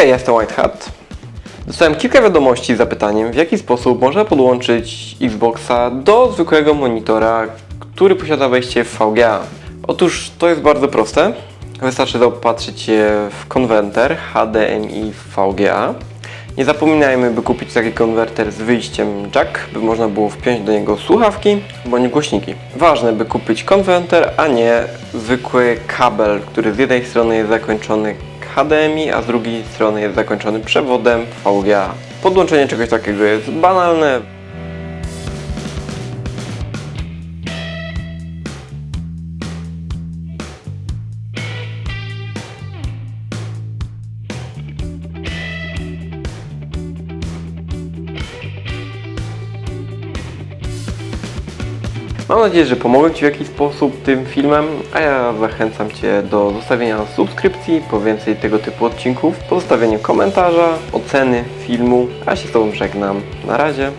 Hej, jestem White Hat. Dostałem kilka wiadomości z zapytaniem, w jaki sposób można podłączyć Xboxa do zwykłego monitora, który posiada wejście VGA. Otóż to jest bardzo proste. Wystarczy zaopatrzyć się w konwerter HDMI VGA. Nie zapominajmy, by kupić taki konwerter z wyjściem jack, by można było wpiąć do niego słuchawki bądź głośniki. Ważne, by kupić konwerter, a nie zwykły kabel, który z jednej strony jest zakończony HDMI, a z drugiej strony jest zakończony przewodem VGA. Podłączenie czegoś takiego jest banalne, Mam nadzieję, że pomogę Ci w jakiś sposób tym filmem, a ja zachęcam Cię do zostawienia subskrypcji po więcej tego typu odcinków, pozostawienia komentarza, oceny filmu, a się z Tobą żegnam. Na razie.